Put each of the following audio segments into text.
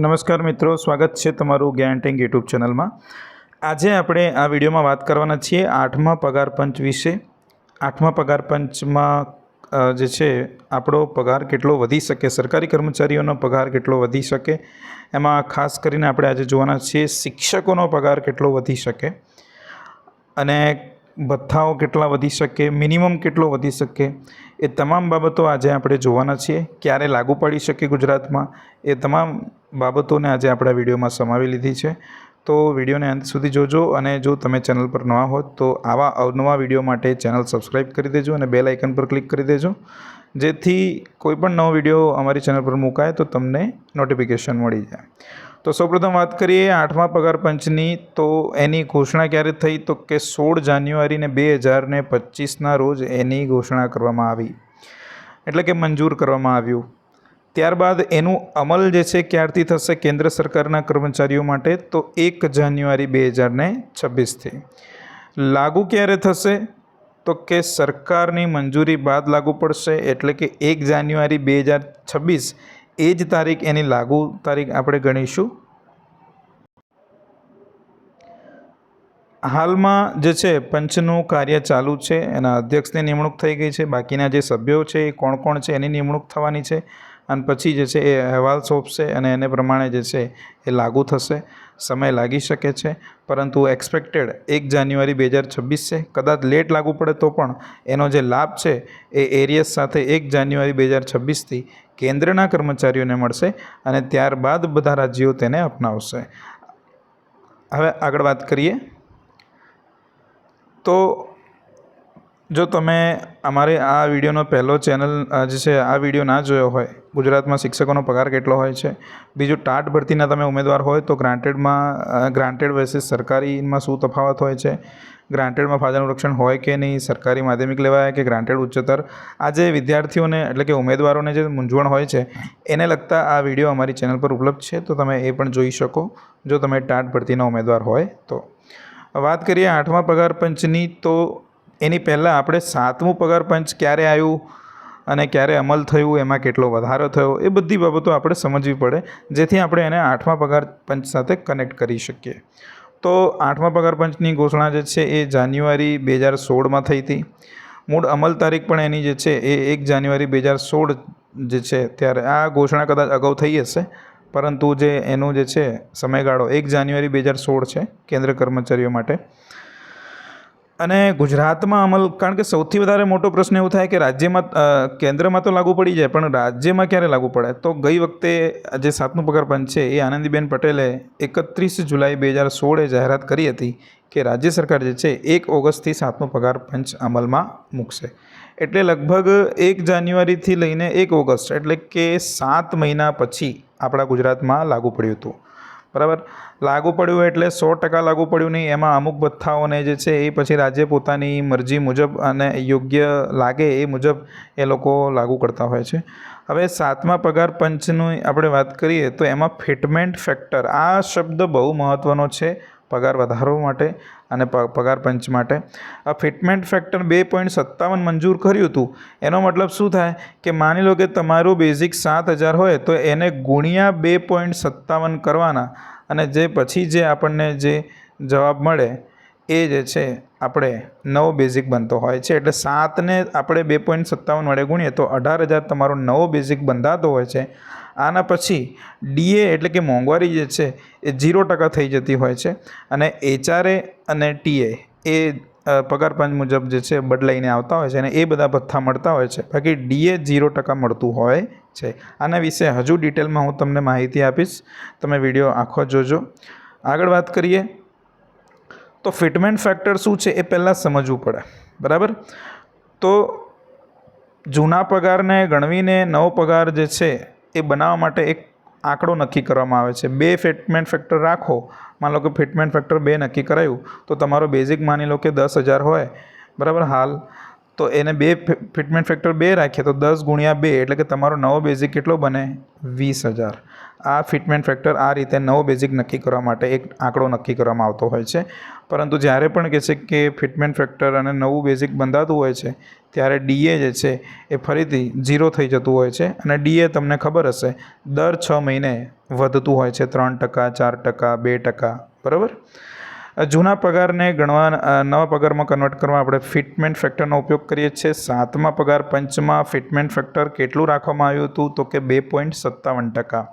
નમસ્કાર મિત્રો, સ્વાગત છે તમારું ગેરંટિંગ યુટ્યુબ ચેનલમાં. આજે આપણે આ વિડીયોમાં વાત કરવાના છીએ આઠમા પગાર પંચ વિશે. આઠમા પગાર પંચમાં જે છે, આપણો પગાર કેટલો વધી શકે, સરકારી કર્મચારીઓનો પગાર કેટલો વધી શકે, એમાં ખાસ કરીને આપણે આજે જોવાના છીએ શિક્ષકોનો પગાર કેટલો વધી શકે. અને ભથ્થાઓ કેટલા વધી શકે મિનિમમ કેટલો વધી શકે, એ તમામ બાબતો આજે આપણે જોવાના છીએ. ક્યારે લાગુ પડી શકે ગુજરાતમાં, એ તમામ બાબતોને આજે આપણા વિડીયોમાં સમાવી લીધી છે. તો વિડીયોને અંત સુધી જોજો અને જો તમે ચેનલ પર નવા હો તો આવા અવનવા વીડિયો માટે ચેનલ સબસ્ક્રાઈબ કરી દેજો અને બેલ આઇકન પર ક્લિક કરી દેજો. જેથી કોઈપણ નવો વીડિયો અમારી ચેનલ પર મુકાય તો તમને નોટિફિકેશન મળી જાય. તો સૌપ્રથમ વાત કરીએ આઠમા પગાર પંચની, તો એની ઘોષણા ક્યારે થઈ? તો કે સોળ જાન્યુઆરીને બે હજાર ને પચીસના રોજ એની ઘોષણા કરવામાં આવી. એટલે કે મંજૂર કરવામાં આવ્યું. ત્યારબાદ એનું અમલ જે છે ક્યારથી થશે કેન્દ્ર સરકારના કર્મચારીઓ માટે? તો એક જાન્યુઆરી બે હજાર ને છવ્વીસથી. લાગુ ક્યારે થશે? તો કે સરકારની મંજૂરી બાદ લાગુ પડશે, એટલે કે એક જાન્યુઆરી બે હજાર છવ્વીસ એ જ તારીખ એની લાગુ તારીખ આપણે ગણીશું. હાલમાં જે છે, પંચનું કાર્ય ચાલુ છે, એના અધ્યક્ષની નિમણૂક થઈ ગઈ છે, બાકીના જે સભ્યો છે, એ કોણ કોણ છે, એની નિમણૂક થવાની છે, અને પછી જે છે, એ અહેવાલ સોંપશે અને એને પ્રમાણે જે છે, એ લાગુ થશે. સમય લાગી શકે છે, પરંતુ એક્સપેક્ટેડ એક જાન્યુઆરી બે હજાર છવ્વીસ છે. કદાચ લેટ લાગુ પડે તો પણ એનો જે લાભ છે, એ એરિયસ સાથે એક જાન્યુઆરી બે હજાર છવ્વીસથી કેન્દ્રના કર્મચારીઓને મળશે અને ત્યારબાદ બધા રાજ્યો તેને અપનાવશે. હવે આગળ વાત કરીએ. તો જો તમે અમારે આ વિડીયોનો પહેલો ચેનલ જે છે, આ વીડિયો ના જોયો હોય, ગુજરાતમાં શિક્ષકોનો પગાર કેટલો હોય છે, બીજું ટાટ ભરતીના તમે ઉમેદવાર હોય તો ગ્રાન્ટેડમાં ગ્રાન્ટેડ વર્સિસ સરકારીમાં શું તફાવત હોય છે ગ્રાન્ટેડમાં ફાયદાનું રક્ષણ હોય કે નહીં, સરકારી માધ્યમિક લેવાય કે ગ્રાન્ટેડ ઉચ્ચતર, આ જે વિદ્યાર્થીઓને એટલે કે ઉમેદવારોને જે મૂંઝવણ હોય છે, એને લગતા આ વીડિયો અમારી ચેનલ પર ઉપલબ્ધ છે, તો તમે એ પણ જોઈ શકો. જો તમે ટાટ ભરતીના ઉમેદવાર હોય તો. વાત કરીએ આઠમા પગાર પંચની, તો એની પહેલાં આપણે સાતમું પગાર પંચ ક્યારે આવ્યું અને ક્યારે અમલ થયું, એમાં કેટલો વધારો થયો, એ બધી બાબતો આપણે સમજવી પડે, જેથી આપણે એને આઠમા પગાર પંચ સાથે કનેક્ટ કરી શકીએ. તો આઠમા પગાર પંચની ઘોષણા જે છે એ જાન્યુઆરી બે હજાર સોળમાં થઈ હતી. મૂળ અમલ તારીખ પણ એની જે છે એ એક જાન્યુઆરી બે હજાર સોળ જે છે ત્યારે આ ઘોષણા કદાચ અગાઉ થઈ હશે, પરંતુ જે એનું જે છે સમયગાળો એક જાન્યુઆરી બે હજાર સોળ છે, કેન્દ્ર કર્મચારીઓ માટે. અને ગુજરાતમાં અમલ, કારણ કે સૌથી વધારે મોટો પ્રશ્ન એવું થાય કે રાજ્યમાં કેન્દ્રમાં તો લાગુ પડી જાય, પણ રાજ્યમાં ક્યારે લાગુ પડે તો ગઈ વખતે જે સાતમું પગાર પંચ છે એ આનંદીબેન પટેલે એકત્રીસ જુલાઈ બે હજાર સોળે જાહેરાત કરી હતી કે રાજ્ય સરકાર જે છે એક ઓગસ્ટથી સાતમું પગાર પંચ અમલમાં મૂકશે. એટલે લગભગ એક જાન્યુઆરીથી લઈને એક ઓગસ્ટ, એટલે કે સાત મહિના પછી આપણા ગુજરાતમાં લાગુ પડ્યું હતું. બરાબર? લાગુ પડ્યું એટલે સો ટકા લાગુ પડ્યું નહીં. એમાં અમુક ભથ્થાઓને જે છે એ પછી રાજ્ય પોતાની મરજી મુજબ અને યોગ્ય લાગે એ મુજબ એ લોકો લાગુ કરતા હોય છે. હવે સાતમા પગાર પંચની આપણે વાત કરીએ તો એમાં ફિટમેન્ટ ફેક્ટર આ શબ્દ બહુ મહત્ત્વનો છે પગાર વધારવા માટે. અને પગાર પંચ માટે. આ ફિટમેન્ટ ફેક્ટર બે પોઈન્ટ સત્તાવન મંજૂર કર્યું હતું. એનો મતલબ શું થાય? કે માની લો કે તમારું બેઝિક સાત હજાર હોય, તો એને ગુણ્યા બે પોઈન્ટ સત્તાવન કરવાના. અને જે પછી જે આપણને જે જવાબ મળે, એ જે છે, આપણે નવો બેઝિક બનતો હોય છે. એટલે સાતને આપણે બે પોઈન્ટ સત્તાવન વડે ગુણીએ, તો અઢાર હજાર તમારો નવો બેઝિક બંધાતો હોય છે. આના પછી ડીએ એટલે કે મોંઘવારી જે છે એ ઝીરો ટકા થઈ જતી હોય છે અને એચઆરએ અને ટીએ એ પગાર પંચ મુજબ જે છે બદલાઈને આવતા હોય છે અને એ બધા ભથ્થા મળતા હોય છે. બાકી ડીએ ઝીરો ટકા મળતું હોય છે. આના વિશે હજુ ડિટેલમાં હું તમને માહિતી આપીશ. તમે વીડિયો આખો જોજો. આગળ વાત કરીએ. તો ફિટમેન્ટ ફેક્ટર શું છે એ પહેલાં સમજવું પડે. બરાબર? તો જૂના પગારને ગણવીને નવો પગાર જે છે એ બનાવવા માટે એક આંકડો નક્કી કરવામાં આવે છે. બે ફિટમેન્ટ ફેક્ટર રાખો. માની લો કે ફિટમેન્ટ ફેક્ટર બે નક્કી કરાયું, તો તમારો બેઝિક માની લો કે દસ હજાર હોય. બરાબર? હાલ તો એને બે ફિટમેન્ટ ફેક્ટર બે રાખીએ તો દસ ગુણ્યા બે એટલે કે તમારો નવો બેઝિક કેટલો બને? વીસ હજાર. આ ફિટમેન્ટ ફેક્ટર આ રીતે નવો બેઝિક નક્કી કરવા માટે એક આંકડો નક્કી કરવામાં આવતો હોય છે. પરંતુ જ્યારે પણ કહે છે કે ફિટમેન્ટ ફેક્ટર અને નવું બેઝિક બંધાતું હોય છે, ત્યારે ડીએ જે છે એ ફરીથી ઝીરો થઈ જતું હોય છે અને ડીએ તમને ખબર હશે, દર છ મહિને વધતું હોય છે, ત્રણ ટકા, ચાર ટકા, બે ટકા. બરાબર? જૂના પગારને ગણવા નવા પગારમાં કન્વર્ટ કરવા આપણે ફિટમેન્ટ ફેક્ટરનો ઉપયોગ કરીએ છીએ. સાતમા પગાર પંચમાં ફિટમેન્ટ ફેક્ટર કેટલું રાખવામાં આવ્યું હતું? તો કે બે પોઈન્ટ સત્તાવન ટકા.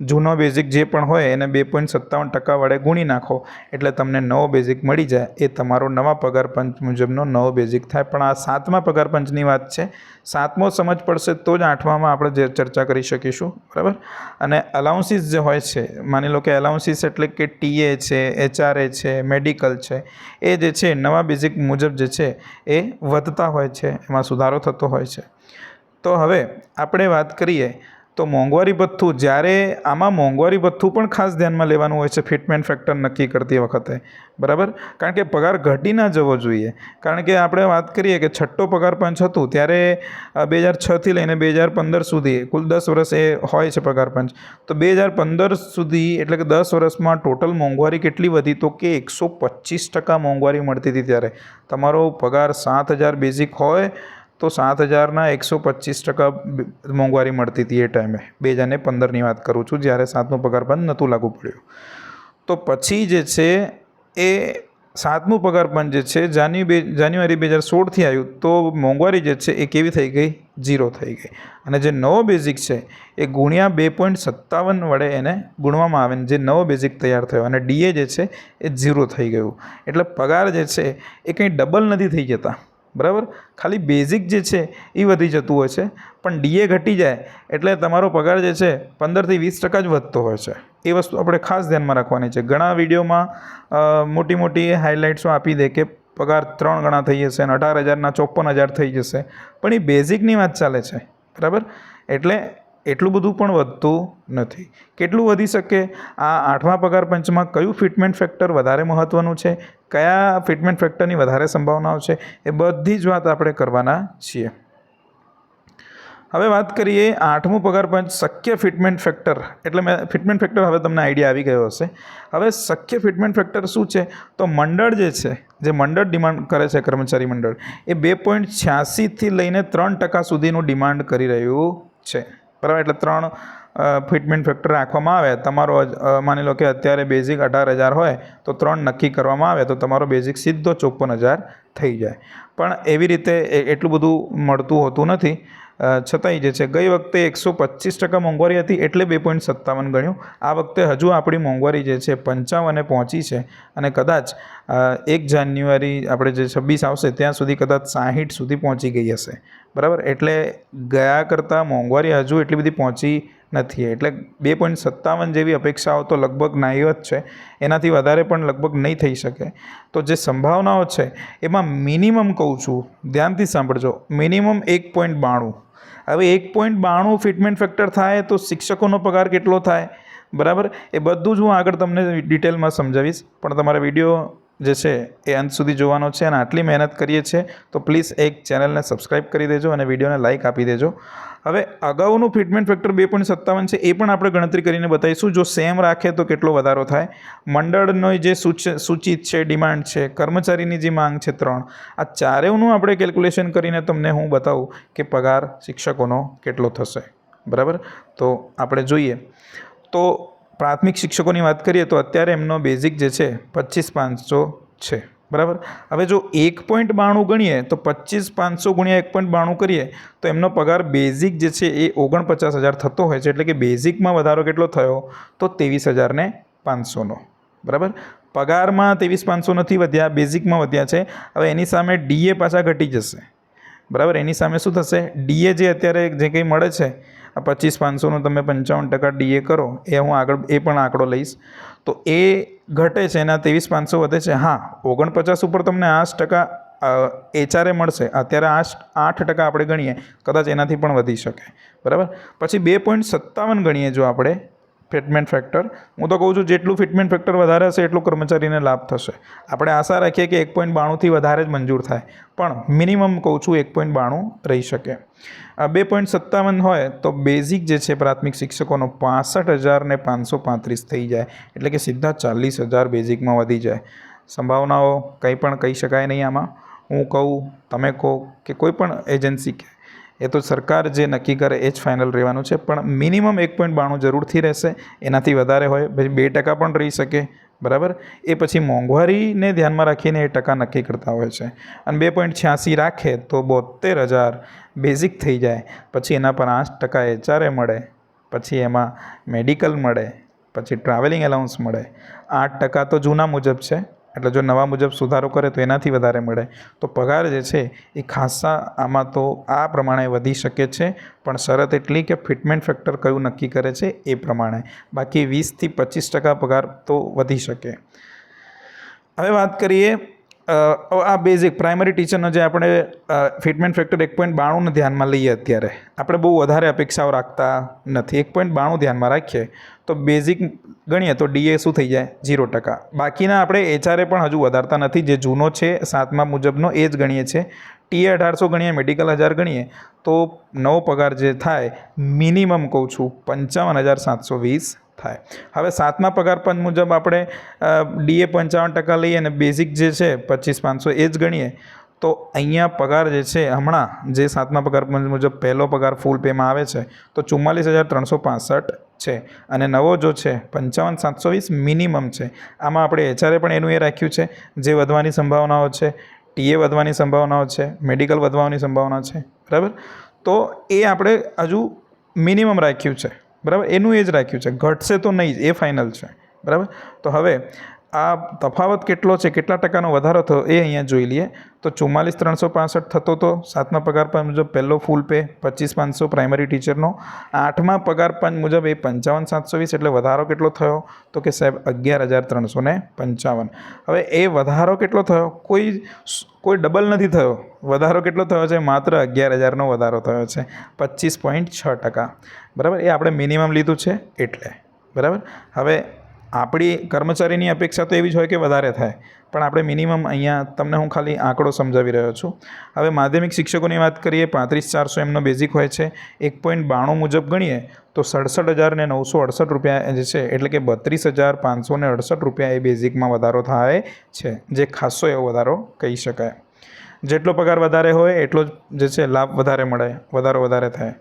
જૂનો બેઝિક જે પણ હોય એને બે પોઈન્ટ સત્તાવન ટકા વડે ગુણી નાખો. એટલે તમને નવો બેઝિક મળી જાય. એ તમારો નવા પગાર પંચ મુજબનો નવો બેઝિક થાય. પણ આ સાતમા પગાર પંચની વાત છે. સાતમો સમજ પડશે તો જ આઠમામાં આપણે જે ચર્ચા કરી શકીશું. બરાબર? અને અલાઉન્સીસ જે હોય છે, માની લો કે અલાઉન્સીસ એટલે કે ટીએ છે એચઆરએ છે, મેડિકલ છે, એ જે છે, નવા બેઝિક મુજબ જે છે, એ વધતા હોય છે. એમાં સુધારો થતો હોય છે. તો હવે આપણે વાત કરીએ તો મોંઘવારી ભથ્થું, જ્યારે આમાં મોંઘવારી ભથ્થું પણ ખાસ ધ્યાનમાં લેવાનું હોય છે, ફિટમેન્ટ ફેક્ટર નક્કી કરતી વખતે. બરાબર? કારણ કે પગાર ઘટી ના જવો જોઈએ. કારણ કે આપણે વાત કરીએ કે છઠ્ઠો પગાર પંચ હતું, ત્યારે બે હજાર છથી લઈને બે હજાર પંદર સુધી, કુલ દસ વર્ષ એ હોય છે પગાર પંચ. તો બે હજાર પંદર સુધી, એટલે કે દસ વર્ષમાં ટોટલ મોંઘવારી કેટલી વધી? તો કે એકસો પચીસ ટકા મોંઘવારી મળતી હતી ત્યારે. તમારો પગાર સાત હજાર બેઝિક હોય તો સાત હજારના એકસો પચીસ ટકા મોંઘવારી મળતી હતી એ ટાઈમે. બે હજાર ને પંદરની વાત કરું છું, જ્યારે સાતમું પગારપંચ નહોતું લાગુ પડ્યું. તો પછી જે છે એ સાતમું પગારપંચ જે છે, જાન્યુ બે, જાન્યુઆરી બે હજાર સોળથી આવ્યું, તો મોંઘવારી જે છે એ કેવી થઈ ગઈ? ઝીરો થઈ ગઈ. અને જે નવો બેઝિક છે, એ ગુણ્યા બે પોઈન્ટ સત્તાવન વડે એને ગુણવામાં આવે ને જે નવો બેઝિક તૈયાર થયો અને ડીએ જે છે એ ઝીરો થઈ ગયું. એટલે પગાર જે છે એ કંઈ ડબલ નથી થઈ જતા. બરાબર? ખાલી બેઝિક જે છે એ વધી જતું હોય છે. પણ ડીએ ઘટી જાય એટલે તમારો પગાર જે છે પંદરથી વીસ ટકા જ વધતો હોય છે. એ વસ્તુ આપણે ખાસ ધ્યાનમાં રાખવાની છે. ઘણા વિડીયોમાં મોટી મોટી હાઇલાઇટ્સો આપી દે કે પગાર ત્રણ ગણા થઈ જશે અને અઢાર હજારના ચોપન હજાર થઈ જશે. પણ એ બેઝિકની વાત ચાલે છે. બરાબર? એટલે એટલું બધું પણ વધતું નથી. કેટલું વધી શકે? આ આઠમા પગાર પંચમાં કયું ફિટમેન્ટ ફેક્ટર વધારે મહત્ત્વનું છે? કયા ફિટમેન્ટ ફેક્ટરની વધારે સંભાવનાઓ છે? એ બધી જ વાત આપણે કરવાના છીએ. હવે વાત કરીએ આઠમું પગાર પંચ શક્ય ફિટમેન્ટ ફેક્ટર. એટલે મેં ફિટમેન્ટ ફેક્ટર હવે તમને આઈડિયા આવી ગયો હશે. હવે શક્ય ફિટમેન્ટ ફેક્ટર શું છે? તો મંડળ જે છે, જે મંડળ ડિમાન્ડ કરે છે કર્મચારી મંડળ, એ બે પોઈન્ટ છ્યાસીથી લઈને ત્રણ ટકા સુધીનું ડિમાન્ડ કરી રહ્યું છે. બરાબર? એટલે ત્રણ ફિટમેન્ટ ફેક્ટર રાખવામાં આવે. તમારો માની લો કે અત્યારે બેઝિક અઢાર હજાર હોય, તો ત્રણ નક્કી કરવામાં આવે, તો તમારો બેઝિક સીધો ચોપન હજાર થઈ જાય. પણ એવી રીતે એટલું બધું મળતું હોતું નથી. છતાંય જે છે, ગઈ વખતે એકસો પચીસ ટકા મોંઘવારી હતી એટલે બે પોઈન્ટ સત્તાવન ગણ્યું. આ વખતે હજુ આપણી મોંઘવારી જે છે, પંચાવને પહોંચી છે. અને કદાચ એક જાન્યુઆરી આપણે જે છવ્વીસ આવશે, ત્યાં સુધી કદાચ સાહીઠ સુધી પહોંચી ગઈ હશે. બરાબર? એટલે ગયા કરતાં મોંઘવારી હજુ એટલી બધી પહોંચી નથી. એટલે બે પોઈન્ટ સત્તાવન જેવી અપેક્ષાઓ તો લગભગ નાહીવત છે. એનાથી વધારે પણ લગભગ નહીં થઈ શકે. તો જે સંભાવનાઓ છે, એમાં મિનિમમ કહું છું, ધ્યાનથી સાંભળજો. મિનિમમ એક પોઈન્ટ બાણું. હવે એક પોઈન્ટ બાણું ફિટમેન્ટ ફેક્ટર થાય તો શિક્ષકોનો પગાર કેટલો થાય? બરાબર? એ બધું જ હું આગળ તમને ડિટેલમાં સમજાવીશ. પણ તમારા વીડિયો જે છે એ અંત સુધી જોવાનો છે અને આટલી મહેનત કરીએ છીએ, તો પ્લીઝ એક ચેનલને સબસ્ક્રાઈબ કરી દેજો અને વિડીયોને લાઇક આપી દેજો. હવે અગાઉનું ફિટમેન્ટ ફેક્ટર બે પોઈન્ટ સત્તાવન છે, એ પણ આપણે ગણતરી કરીને બતાવીશું. જો સેમ રાખે તો કેટલો વધારો થાય? મંડળનો જે સૂચ, સૂચિત છે, ડિમાન્ડ છે, કર્મચારીની જે માંગ છે, ત્રણ. આ ચારેયનું આપણે કેલ્ક્યુલેશન કરીને તમને હું બતાવું કે પગાર શિક્ષકોનો કેટલો થશે. બરાબર? તો આપણે જોઈએ. તો પ્રાથમિક શિક્ષકોની વાત કરીએ તો અત્યારે એમનો બેઝિક જે છે, પચીસ પાંચસો છે. બરાબર? હવે જો એક પોઈન્ટ બાણું ગણીએ, તો પચીસ પાંચસો ગુણ્યા એક પોઈન્ટ બાણું કરીએ, તો એમનો પગાર બેઝિક જે છે એ ઓગણપચાસ હજાર થતો હોય છે, એટલે કે બેઝિકમાં વધારો કેટલો થયો? તો ત્રેવીસ હજારને પાંચસોનો બરાબર? પગારમાં ત્રેવીસ પાંચસો નથી વધ્યા બેઝિકમાં વધ્યા છે. હવે એની સામે ડીએ પાછા ઘટી જશે. બરાબર? એની સામે શું થશે? ડીએ જે અત્યારે જે કંઈ મળે છે, આ પચીસ પાંચસોનું તમે પંચાવન ટકા ડીએ કરો. એ હું આગળ, એ પણ આંકડો લઈશ. તો એ ઘટે છે એના ત્રેવીસ પાંચસો વધે છે. હા, ઓગણપચાસ ઉપર તમને આઠ ટકા એચઆરએ મળશે. અત્યારે આઠ આઠ ટકા આપણે ગણીએ, કદાચ એનાથી પણ વધી શકે. બરાબર? પછી બે પોઈન્ટ સત્તાવન ગણીએ જો આપણે, ફિટમેન્ટ ફેક્ટર. હું તો કહું છું, જેટલું ફિટમેન્ટ ફેક્ટર વધારે હશે, એટલું કર્મચારીને લાભ થશે. આપણે આશા રાખીએ કે એક પોઈન્ટ બાણુંથી વધારે જ મંજૂર થાય. પણ મિનિમમ કહું છું, એક પોઈન્ટ બાણું રહી શકે. આ બે પોઈન્ટ સત્તાવન હોય તો બેઝિક જે છે પ્રાથમિક શિક્ષકોનો પાસઠ હજાર ને પાંચસો પાંત્રીસ થઈ જાય. એટલે કે સીધા ચાલીસ હજાર બેઝિકમાં વધી જાય. સંભાવનાઓ કંઈ પણ કહી શકાય નહીં આમાં. હું કહું, તમે કહો કે કોઈ પણ એજન્સી કહે એ તો સરકાર જે નક્કી કરે એ જ ફાઇનલ રહેવાનું છે. પણ મિનિમમ એક પોઈન્ટ બાણું જરૂરથી રહેશે. એનાથી વધારે હોય, પછી બે ટકા પણ રહી શકે. બરાબર? એ પછી મોંઘવારીને ધ્યાનમાં રાખીને એ ટકા નક્કી કરતા હોય છે. અને બે પોઈન્ટ છ્યાસી રાખે તો બોતેર હજાર બેઝિક થઈ જાય. પછી એના પર આઠ ટકા એચઆરએ મળે, પછી એમાં મેડિકલ મળે, પછી ટ્રાવેલિંગ એલાઉન્સ મળે. આઠ ટકા તો જૂના મુજબ છે. એટલે જો નવા મુજબ સુધારો કરે તો એનાથી વધારે મળે. તો પગાર જે છે એ ખાસા આમાં તો આ પ્રમાણે વધી શકે છે, પણ શરત એટલી કે ફિટમેન્ટ ફેક્ટર કયું નક્કી કરે છે એ પ્રમાણે. બાકી વીસથી પચીસ ટકા પગાર તો વધી શકે. હવે વાત કરીએ આ બેઝિક પ્રાઇમરી ટીચરનો જે આપણે ફિટમેન્ટ ફેક્ટર એક પોઈન્ટ બાણુંને ધ્યાનમાં લઈએ અત્યારે, આપણે બહુ વધારે અપેક્ષાઓ રાખતા નથી, એક પોઈન્ટ બાણું ધ્યાનમાં રાખીએ, તો બેઝિક ગણીએ તો ડીએ શું થઈ જાય? ઝીરો ટકા. બાકીના આપણે એચઆરએ પણ હજુ વધારતા નથી, જે જૂનો છે, સાતમા મુજબનો એ જ ગણીએ છીએ. ટીએ અઢારસો ગણીએ મેડિકલ હજાર ગણીએ, તો નવો પગાર જે થાય મિનિમમ કહું છું, પંચાવન હજાર સાતસો વીસ. થાય. હવે સાતમા પગાર પંચ મુજબ આપણે ડીએ પંચાવન ટકા લઈએ અને બેઝિક જે છે પચીસ પાંચસો એ જ ગણીએ. તો અહીંયા પગાર જે છે, હમણાં જે સાતમા પગાર પંચ મુજબ પહેલો પગાર ફૂલ પેમાં આવે છે, તો ચુમ્માલીસ હજાર ત્રણસો પાસઠ છે. અને નવો જો છે, પંચાવન સાતસો વીસ મિનિમમ છે. આમાં આપણે એચઆરએ પણ એનું એ રાખ્યું છે, જે વધવાની સંભાવનાઓ છે, ટીએ વધવાની સંભાવનાઓ છે, મેડિકલ વધવાની સંભાવના છે. બરાબર? તો એ આપણે હજુ મિનિમમ રાખ્યું છે. બરાબર? એનું એ જ રાખ્યું છે. ઘટશે તો નહીં એ ફાઇનલ છે. બરાબર? તો હવે આ તફાવત કેટલો છે, કેટલા ટકાનો વધારો થયો એ અહીંયા જોઈ લઈએ. તો ચુમ્માલીસ ત્રણસો પાસઠ થતો તો સાતમા પગાર પંચ મુજબ પહેલો ફૂલ પે પચીસ પાંચસો પ્રાઇમરી ટીચરનો આઠમા પગાર પંચ મુજબ એ પંચાવન સાતસો વીસ એટલે વધારો કેટલો થયો? તો કે સાહેબ અગિયાર હજાર ત્રણસો પંચાવન. હવે એ વધારો કેટલો થયો? કોઈ કોઈ ડબલ નથી થયો. વધારો કેટલો થયો છે? માત્ર અગિયાર હજારનો વધારો થયો છે. પચીસ પોઈન્ટ છ ટકા. બરાબર? એ આપણે મિનિમમ લીધું છે એટલે. બરાબર? હવે આપણી કર્મચારીની અપેક્ષા તો એવી જ હોય કે વધારે થાય. પણ આપણે મિનિમમ અહીંયા તમને હું ખાલી આંકડો સમજાવી રહ્યો છું. હવે માધ્યમિક શિક્ષકોની વાત કરીએ, પાંત્રીસ ચારસો એમનો બેઝિક હોય છે. એક પોઈન્ટ બાણું મુજબ ગણીએ, તો સડસઠ હજાર ને નવસો અડસઠ રૂપિયા જે છે, એટલે કે બત્રીસ હજાર પાંચસો ને અડસઠ રૂપિયા એ બેઝિકમાં વધારો થાય છે. જે ખાસો એવો વધારો કહી શકાય. જેટલો પગાર વધારે હોય, એટલો જ જે છે, લાભ વધારે મળે, વધારો વધારે થાય.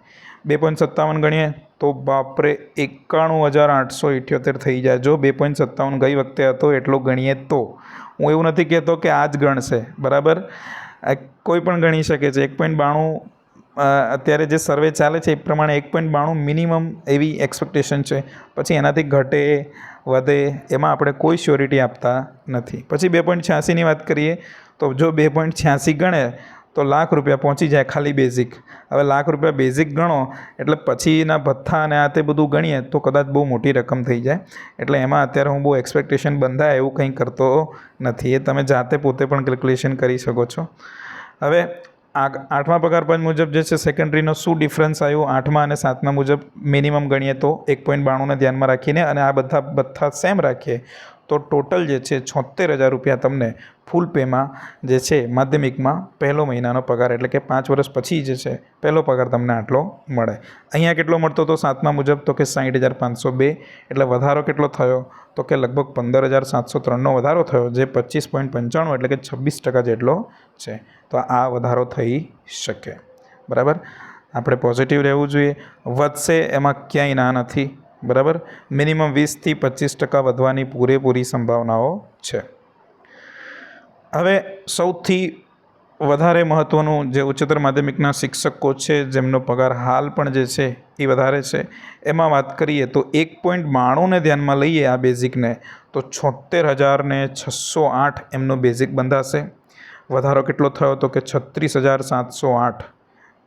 બે પોઈન્ટ સત્તાવન ગણીએ તો બાપરે એકાણું હજાર આઠસો ઇઠ્યોતેર થઈ જાય. જો બે પોઈન્ટ સત્તાવન ગઈ વખતે હતો, એટલો ગણીએ તો. હું એવું નથી કહેતો કે આ જ ગણશે, બરાબર? કોઈ પણ ગણી શકે છે. એક પોઈન્ટ બાણું અત્યારે જે સર્વે ચાલે છે, એ પ્રમાણે એક પોઈન્ટ બાણું મિનિમમ એવી એક્સપેક્ટેશન છે. પછી એનાથી ઘટે, વધે, એમાં આપણે કોઈ શ્યોરિટી આપતા નથી. પછી બે પોઈન્ટ છ્યાસીની વાત કરીએ, તો જો બે પોઈન્ટ છ્યાસી ગણે તો લાખ રૂપિયા પહોંચી જાય ખાલી બેઝિક હવે લાખ રૂપિયા બેઝિક ગણો, એટલે પછીના ભથ્થા અને આ તે બધું ગણીએ તો કદાચ બહુ મોટી રકમ થઈ જાય. એટલે એમાં અત્યારે હું બહુ એક્સપેક્ટેશન બંધાય એવું કંઈ કરતો નથી. એ તમે જાતે પોતે પણ કેલ્ક્યુલેશન કરી શકો છો. હવે આઠમા પગાર પંચ મુજબ જે છે સેકન્ડરીનો શું ડિફરન્સ આવ્યો? આઠમા અને સાતમા મુજબ મિનિમમ ગણીએ તો એક પોઈન્ટ બાણુંને ધ્યાનમાં રાખીને અને આ બધા બધા સેમ રાખીએ. તો ટોટલ જે છે છોતેર હજાર રૂપિયા તમને ફૂલ પેમાં જે છે માધ્યમિકમાં પહેલો મહિનાનો પગાર, એટલે કે પાંચ વર્ષ પછી જે છે પહેલો પગાર તમને આટલો મળે. અહીંયા કેટલો મળતો હતો સાતમા મુજબ તો કે સાઠ હજાર પાંચસો બે, એટલે વધારો કેટલો થયો? તો કે લગભગ પંદર હજાર સાતસો ત્રણનો વધારો થયો, જે પચીસ પોઈન્ટ પંચાણું, એટલે કે છવ્વીસ ટકા જેટલો છે. તો આ વધારો થઈ શકે. બરાબર? આપણે પોઝિટિવ રહેવું જોઈએ. વધશે એમાં ક્યાંય ના નથી. બરાબર? મિનિમમ વીસથી પચીસ ટકા વધવાની પૂરેપૂરી સંભાવનાઓ છે. હવે સૌથી વધારે મહત્ત્વનું જે ઉચ્ચતર માધ્યમિકના શિક્ષકો છે, જેમનો પગાર હાલ પણ જે છે એ વધારે છે, એમાં વાત કરીએ તો એક પોઈન્ટ બાણુંને ધ્યાનમાં લઈએ આ બેઝિકને, તો છોતેર હજારને છસો આઠ એમનો બેઝિક બંધાશે. વધારો કેટલો થયો તો કે છત્રીસ હજાર સાતસો આઠ.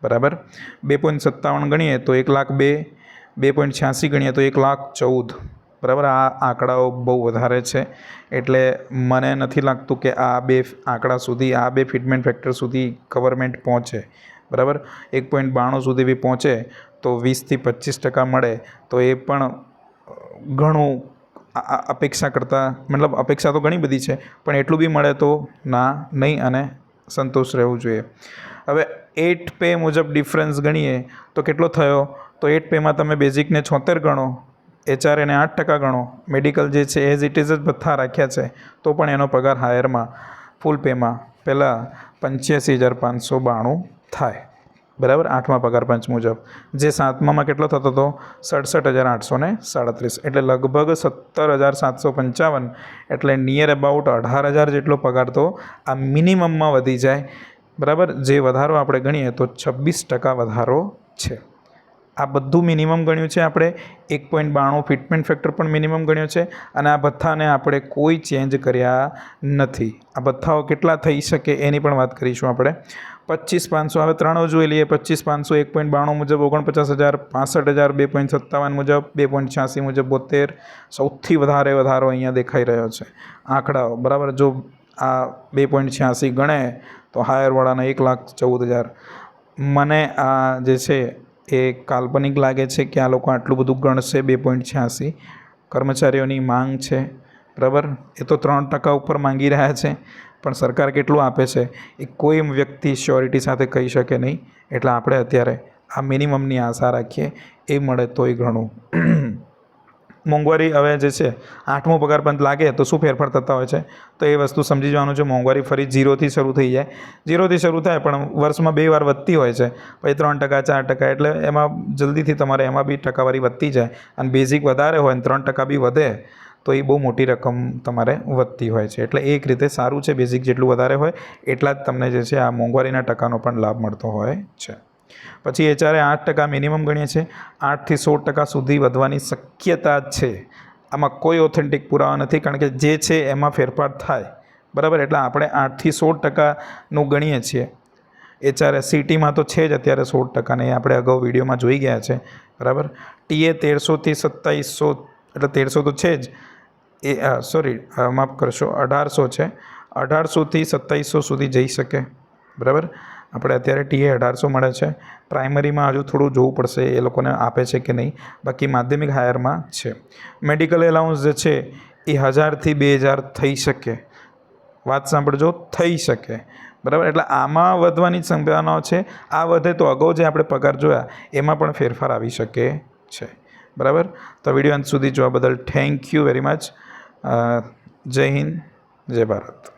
બરાબર? બે પોઈન્ટ સત્તાવન ગણીએ તો એક લાખ બે બે પોઈન્ટ છ્યાસી ગણીએ તો એક લાખ ચૌદ. બરાબર? આ આંકડાઓ બહુ વધારે છે. એટલે મને નથી લાગતું કે આ બે આંકડા સુધી, આ બે ફિટમેન્ટ ફેક્ટર સુધી ગવર્મેન્ટ પહોંચે. બરાબર? એક પોઈન્ટ બાણું સુધી બી પહોંચે તો વીસથી પચીસ ટકા મળે. તો એ પણ ઘણું અપેક્ષા કરતાં, મતલબ અપેક્ષા તો ઘણી બધી છે, પણ એટલું બી મળે તો ના, નહીં અને સંતોષ રહેવું જોઈએ. હવે એટ પે મુજબ ડિફરન્સ ગણીએ, તો કેટલો થયો? તો એટ પેમાં તમે બેઝિકને છોતેર ગણો, એચઆર એને આઠ ટકા ગણો. મેડિકલ જે છે, એઝ ઇટ ઇઝ જ ભથ્થા રાખ્યા છે, તો પણ એનો પગાર હાયરમાં, ફૂલ પેમાં. પહેલાં પંચ્યાસી હજાર પાંચસો બાણું થાય. બરાબર? આઠમા પગાર પંચ મુજબ. જે સાતમામાં કેટલો થતો હતો? સડસઠ હજાર આઠસો ને સાડત્રીસ. એટલે લગભગ સત્તર હજાર સાતસો પંચાવન. એટલે નિયર અબાઉટ અઢાર હજાર જેટલો પગાર તો આ મિનિમમમાં વધી જાય. બરાબર? જે વધારો આપણે ગણીએ તો છવ્વીસ ટકા વધારો છે. આ બધું મિનિમમ ગણ્યું છે આપણે. એક પોઈન્ટ બાણું ફિટમેન્ટ ફેક્ટર પણ મિનિમમ ગણ્યો છે અને આ ભથ્થાને આપણે કોઈ ચેન્જ કર્યા નથી. આ ભથ્થાઓ કેટલા થઈ શકે એની પણ વાત કરીશું આપણે. પચીસ પાંચસો, હવે ત્રણો જોઈ લઈએ. પચીસ પાંચસો, એક પોઈન્ટ બાણું મુજબ ઓગણપચાસ હજાર, પાસઠ હજાર, બે પોઈન્ટ સત્તાવન મુજબ બે પોઈન્ટ છ્યાસી મુજબ બોતેર. સૌથી વધારે વધારો અહીંયા દેખાઈ રહ્યો છે. આંકડાઓ, બરાબર? જો આ બે પોઈન્ટ છ્યાસી ગણે તો હાયરવાળાના એક લાખ ચૌદ હજાર. મને આ જે છે એ કાલ્પનિક લાગે છે કે આ લોકો આટલું બધું ગણશે બે પોઈન્ટ છ્યાસી. કર્મચારીઓની માંગ છે, બરાબર? એ તો ત્રણ ટકા ઉપર માંગી રહ્યા છે, પણ સરકાર કેટલું આપે છે એ કોઈ વ્યક્તિ શ્યોરિટી સાથે કહી શકે નહીં. એટલે આપણે અત્યારે આ મિનિમમની આશા રાખીએ, એ મળે તોય ઘણું. મોંઘવારી હવે જે છે, આઠમો પગાર પંચ લાગે તો શું ફેરફાર થતા હોય છે? તો એ વસ્તુ સમજી જવાનું છે, મોંઘવારી ફરી જીરોથી શરૂ થઈ જાય. ઝીરોથી શરૂ થાય પણ વર્ષમાં બે વાર વધતી હોય છે. પછી ત્રણ ટકા, ચાર ટકા એટલે એમાં જલ્દીથી તમારે એમાં બી ટકાવારી વધતી જાય અને બેઝિક વધારે હોય ને ત્રણ ટકા બી વધે તો એ બહુ મોટી રકમ તમારે વધતી હોય છે. એટલે એક રીતે સારું છે બેઝિક જેટલું વધારે હોય એટલા જ તમને જે છે, આ મોંઘવારીના ટકાનો પણ લાભ મળતો હોય છે. પછી એચઆરએ આઠ ટકા મિનિમમ ગણીએ છીએ, આઠથી સોળ ટકા સુધી વધવાની શક્યતા છે. આમાં કોઈ ઓથેન્ટિક પુરાવા નથી, કારણ કે જે છે એમાં ફેરફાર થાય. બરાબર? એટલે આપણે આઠથી સોળ ટકાનું ગણીએ છીએ. એચઆરએ સિટીમાં તો છે જ અત્યારે સોળ ટકાને, એ આપણે અગાઉ વિડીયોમાં જોઈ ગયા છે. બરાબર? ટીએ તેરસોથી સત્તાવીસો, એટલે તેરસો તો છે જ. એ સોરી માફ કરશો, અઢારસો છે. અઢારસોથી સત્તાવીસો સુધી જઈ શકે. બરાબર? આપણે અત્યારે ટીએ અઢારસો મળે છે. પ્રાઇમરીમાં હજુ થોડું જોવું પડશે એ લોકોને આપે છે કે નહીં. બાકી માધ્યમિક હાયરમાં છે. મેડિકલ એલાઉન્સ જે છે એ હજારથી બે હજાર થઈ શકે. વાત સાંભળજો, થઈ શકે. બરાબર? એટલે આમાં વધવાની સંભાવનાઓ છે. આ વધે તો અગાઉ જે આપણે પગાર જોયા, એમાં પણ ફેરફાર આવી શકે છે. બરાબર? તો વીડિયો અંત સુધી જોવા બદલ થેન્ક યુ વેરી મચ જય હિન્દ, જય ભારત.